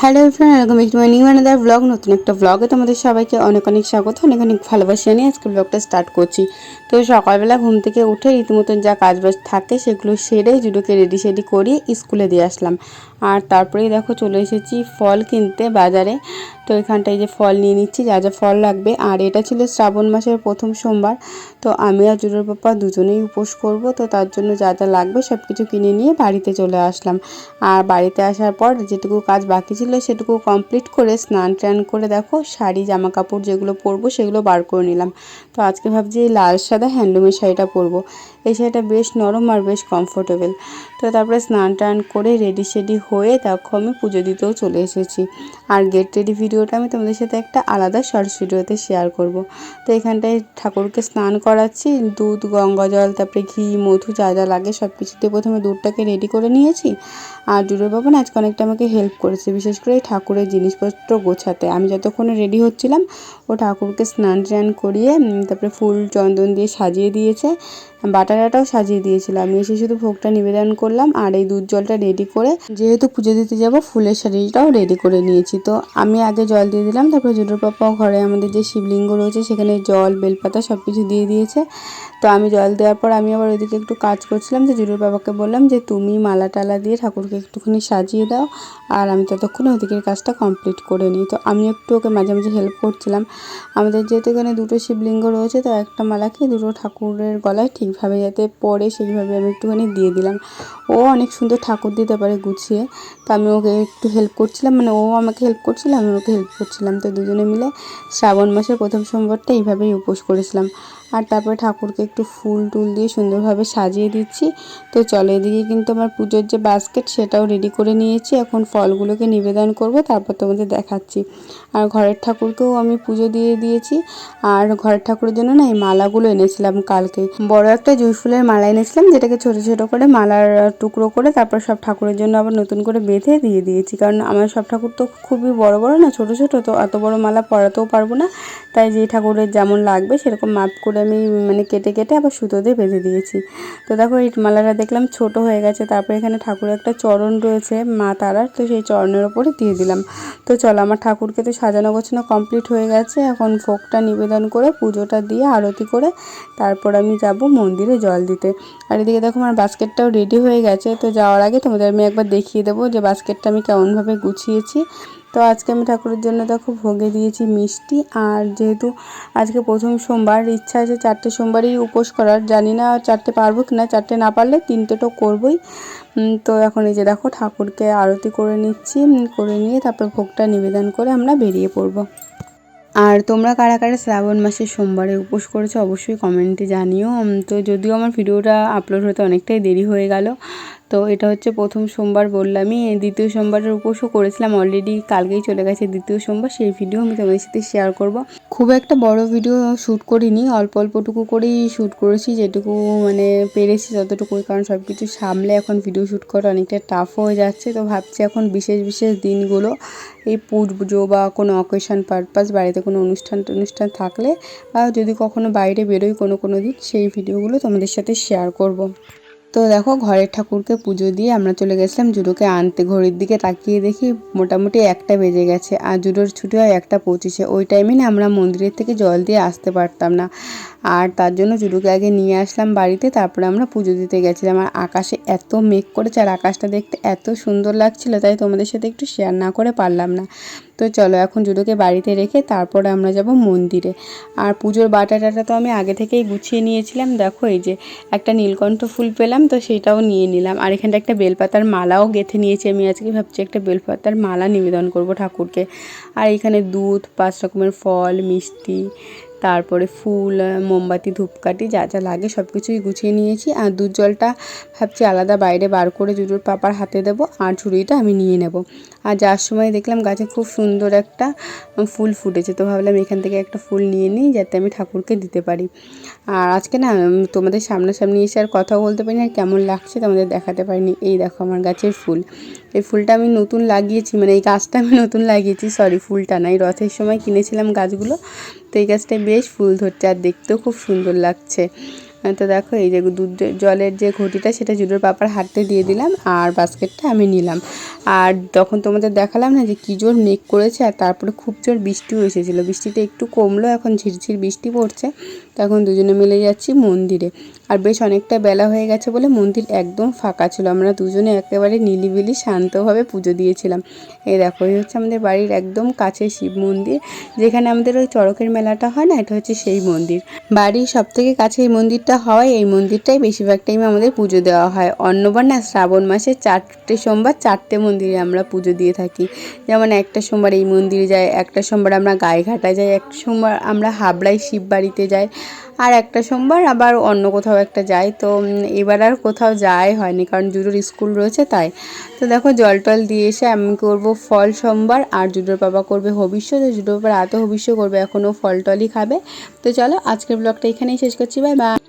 Hello friend এরকম একটু new another blog নতুন একটা ব্লগে তোমাদের সবাইকে অনেক অনেক স্বাগত, অনেক অনেক ভালোবাসি নিয়ে আজকে ব্লগটা স্টার্ট করছি। তো সকালবেলা ঘুম থেকে উঠে রীতিমতন যা কাজবাজ থাকে সেগুলো সেরে জুডোকে রেডি সেডি করিয়ে স্কুলে দিয়ে আসলাম। আর তারপরেই দেখো চলে এসেছি ফল কিনতে বাজারে। তো এখানটায় যে ফল নিয়ে নিচ্ছি, যা যা ফল লাগবে। আর এটা ছিল শ্রাবণ মাসের প্রথম সোমবার। তো আমি আর জুডোর পাপা দুজনেই উপোস করব। তো তার জন্য যা যা লাগবে সব কিছু কিনে নিয়ে বাড়িতে চলে আসলাম। আর বাড়িতে আসার পর যেটুকু কাজ বাকি ছিল সেটুকু কমপ্লিট করে স্নান টান করে দেখো শাড়ি জামা কাপড় যেগুলো পরবো সেগুলো বার করে নিলাম। তো আজকে ভাবছি এই লাল সাদা হ্যান্ডলুমের শাড়িটা পরবো। এই শাড়িটা বেশ নরম আর বেশ কমফোর্টেবল তো তারপরে স্নান টান করে রেডি সেডি হয়ে দেখো আমি পুজো দিতেও চলে এসেছি। আর গেট রেডি ভিডিওটা আমি তোমাদের সাথে একটা আলাদা শর্টস ভিডিওতে শেয়ার করব। তো এখানটায় ঠাকুরকে স্নান করাচ্ছি, দুধ, গঙ্গা জল, তারপরে ঘি, মধু যা যা লাগে সব কিছুতে প্রথমে দুধটাকে রেডি করে নিয়েছি। আর জুড়ে বাবা না আজকে অনেকটা আমাকে হেল্প করেছে, বিশেষ করে ঠাকুরের জিনিসপত্র গোছাতে। আমি যতক্ষণে রেডি হচ্ছিলাম, ও ঠাকুরকে স্নান টান করিয়ে তারপরে ফুল চন্দন দিয়ে সাজিয়ে দিয়েছে। বাটারাটাও সাজিয়ে দিয়েছিল আমি এসে শুধু ভোগটা নিবেদন করলাম আর এই দুধ জলটা রেডি করে যেহেতু পুজো দিতে যাব, ফুলের শাড়িটাও রেডি করে নিয়েছি। তো আমি আগে জল দিয়ে দিলাম, তারপরে জুটোর পাপাও ঘরে আমাদের যে শিবলিঙ্গ রয়েছে, সেখানে জল, বেলপাতা সব কিছু দিয়ে দিয়েছে। তো আমি জল দেওয়ার পর আমি আবার ওইদিকে একটু কাজ করছিলাম, তো জুটোর বাবাকে বললাম যে তুমি মালা টালা দিয়ে ঠাকুরকে একটুখানি সাজিয়ে দাও আর আমি ততক্ষণে ওইদিকের কাজটা কমপ্লিট করে নিই। তো আমি একটু ওকে মাঝে মাঝে হেল্প করছিলাম। আমাদের যেহেতু এখানে দুটো শিবলিঙ্গ রয়েছে, তো একটা মালাকে দুটো ঠাকুরের গলায় ঠিকভাবে যাতে পড়ে সেইভাবে আমি একটুখানি দিয়ে দিলাম। ও অনেক সুন্দর ঠাকুর দিতে পারে গুছিয়ে। তো আমি ওকে একটু হেল্প করছিলাম মানে ও আমাকে হেল্প করছিল, আমি ওকে হেল্প করছিলাম। তো দুজনে মিলে শ্রাবণ মাসের প্রথম সোমবারটা এইভাবেই উপোস করেছিলাম। আর তারপরে ঠাকুরকে একটু ফুল টুল দিয়ে সুন্দরভাবে সাজিয়ে দিচ্ছি। তো চলো এদিকে কিন্তু আমার পুজোর যে বাস্কেট সেটাও রেডি করে নিয়েছি। এখন ফলগুলোকে নিবেদন করব, তারপর তোমাদের দেখাচ্ছি। আর ঘরের ঠাকুরকেও আমি পুজো দিয়ে দিয়েছি। আর ঘরের ঠাকুরের জন্য না এই মালাগুলো এনেছিলাম কালকে। বড় জুঁই ফুলের মালা এনেছিলাম, যেটাকে ছোট ছোট করে মালার টুকরো করে তারপর সব ঠাকুরের জন্য আবার নতুন করে বেঁধে দিয়ে দিয়েছি। কারণ আমার সব ঠাকুর তো খুবই বড় বড় না, ছোট ছোট, তো এত বড় মালা পরাতেও পারব না। তাই যে ঠাকুরের যেমন লাগবে, সেরকম মাপ করে আমি মানে কেটে কেটে আবার সুতো দিয়ে বেঁধে দিয়েছি। তো দেখো, এই মালাটা দেখলাম ছোট হয়ে গেছে, তারপরে এখানে ঠাকুরের একটা চরণ রয়েছে, মা তারার, তো সেই চরণের ওপরে দিয়ে দিলাম। তো চলো, আমার ঠাকুরকে তো সাজানো গোছানো কমপ্লিট হয়ে গেছে, এখন ভোগটা নিবেদন করে, পুজোটা দিয়ে আরতি করে, তারপর আমি যাব মন্দিরে জল দিতে। আর এদিকে দেখো আমার বাস্কেটটাও রেডি হয়ে গেছে। তো যাওয়ার আগে তোমাদের আমি একবার দেখিয়ে দেবো যে বাস্কেটটা আমি কেমনভাবে গুছিয়েছি। তো আজকে আমি ঠাকুরের জন্য দেখো ভোগে দিয়েছি মিষ্টি। আর যেহেতু আজকে প্রথম সোমবার, ইচ্ছা আছে চারটে সোমবারই উপোস করার। জানি না চারটে পারব কি না চারটে না পারলে তিনটে তো করবোই। তো এখন এই যে দেখো ঠাকুরকে আরতি করে নিচ্ছি। করে নিয়ে তারপর ভোগটা নিবেদন করে আমরা বেরিয়ে পড়ব। আর তোমরা কারা কারা শ্রাবণ মাসের সোমবারে উপোস করেছ অবশ্যই কমেন্টে জানিও। তো যদিও আমার ভিডিওটা আপলোড হতে অনেকটাই দেরি হয়ে গেল তো এটা হচ্ছে প্রথম সোমবার বললামই দ্বিতীয় সোমবারের উপোসও করেছিলাম অলরেডি কালকেই চলে গেছে দ্বিতীয় সোমবার, সেই ভিডিও আমি তোমাদের সাথে শেয়ার করব খুব একটা বড় ভিডিও শ্যুট করিনি, অল্প অল্পটুকু করেই শ্যুট করেছি, যেটুকু মানে পেরেছি ততটুকু কারণ সব কিছু সামলে এখন ভিডিও শ্যুট করা অনেকটা টাফ হয়ে যাচ্ছে, তো ভাবছি এখন বিশেষ বিশেষ দিনগুলো, এই পুজো বা কোনো অকেশন পারপাস বাড়িতে কোনো অনুষ্ঠান টনুষ্ঠান থাকলে, বা যদি কখনো বাইরে বেরোই কোনো কোনো দিন, সেই ভিডিওগুলো তোমাদের সাথে শেয়ার করব। তো দেখো ঘরের ঠাকুরকে পুজো দিয়ে আমরা চলে গেছিলাম জুডোকে আনতে। ঘড়ির দিকে তাকিয়ে দেখি মোটামুটি একটা বেজে গেছে আর জুডোর ছুটি হয় একটা পঁচিশে। ওই টাইমে না আমরা মন্দিরের থেকে জল দিয়ে আসতে পারতাম না। আর তার জন্য জুডোকে আগে নিয়ে আসলাম বাড়িতে, তারপরে আমরা পুজো দিতে গেছিলাম। আর আকাশে এত মেঘ করেছে আর আকাশটা দেখতে এত সুন্দর লাগছিল, তাই তোমাদের সাথে একটু শেয়ার না করে পারলাম না। তো চলো এখন জুডোকে বাড়িতে রেখে তারপরে আমরা যাব মন্দিরে। আর পুজোর বাটা টাটা তো আমি আগে থেকেই গুছিয়ে নিয়েছিলাম। দেখো এই যে একটা নীলকণ্ঠ ফুল পেলাম তো সেটাও নিয়ে নিলাম। আর এখানটা একটা বেলপাতার মালাও গেঁথে নিয়েছি আমি আজকে। ভাবছি একটা বেলপাতার মালা নিবেদন করব ঠাকুরকে। আর এখানে দুধ, পাঁচ রকমের ফল, মিষ্টি, তারপরে ফুল, মোমবাতি, ধূপকাঠি, যা যা লাগে সব কিছুই গুছিয়ে নিয়েছি। আর দুধ জলটা ভাবছি আলাদা বাইরে বার করে জুজুর পাপার হাতে দেবো। আর ঝুড়িটা আমি নিয়ে নেব। আর যার সময় দেখলাম গাছে খুব সুন্দর একটা ফুল ফুটেছে। তো ভাবলাম এখান থেকে একটা ফুল নিয়ে নিই যাতে আমি ঠাকুরকে দিতে পারি। আর আজকে না তোমাদের সামনাসামনি এসে আর কথা বলতে পারিনি, আর কেমন লাগছে তোমাদের দেখাতে পারিনি। এই দেখো আমার গাছের ফুল। এই ফুলটা আমি নতুন লাগিয়েছি মানে এই গাছটা আমি নতুন লাগিয়েছি সরি ফুলটা না, এই রথের সময় কিনেছিলাম গাছগুলো। তো এই গাছটায় বেশ ফুল ধরছে, আর দেখতেও খুব সুন্দর লাগছে। তো দেখো, এই যে দুধ জলের যে ঘটিটা, সেটা জুডোর পাপার হাতে দিয়ে দিলাম আর বাস্কেটটা আমি নিলাম। আর তখন তোমাদের দেখালাম না যে কী জোর মেঘ করেছে আর তারপরে খুব জোর বৃষ্টিও এসেছিল। বৃষ্টিটা একটু কমলো, এখন ঝিরঝির বৃষ্টি পড়ছে। তখন দুজনে মিলে যাচ্ছি মন্দিরে। আর বেশ অনেকটা বেলা হয়ে গেছে বলে মন্দির একদম ফাঁকা ছিল। আমরা দুজনে একেবারে নিলিবিলি শান্তভাবে পুজো দিয়েছিলাম। এই দেখো, এই হচ্ছে আমাদের বাড়ির একদম কাছে শিব মন্দির। যেখানে আমাদের ওই চড়কের মেলাটা হয় না, এটা হচ্ছে সেই মন্দির। বাড়ির সব থেকে কাছে এই মন্দিরটা হয় এই মন্দিরটাই বেশিরভাগ টাইমে আমাদের পুজো দেওয়া হয়। অন্যবার না, শ্রাবণ মাসে চারটে সোমবার চারটে মন্দিরে আমরা পুজো দিয়ে থাকি। যেমন একটা সোমবার এই মন্দিরে যাই একটা সোমবার আমরা গায়েঘাটা যাই, একটা সোমবার আমরা হাবড়ায় শিব বাড়িতে যাই। আর একটা সোমবার, আবার অন্য কোথাও একটা যাই। তো এবার আর কোথাও যাই হয়নি, কারণ জুডোর স্কুল রয়েছে তাই। তো দেখো, জল টল দিয়ে এসে আমি করব ফল সোমবার, আর জুডোর বাবা করবে ভবিষ্যৎ জুডোর বাবা রাতে ভবিষ্য করবে, এখনও ফল টলই খাবে। তো চলো, আজকের ব্লগটা এখানেই শেষ করছি, বাই বাই।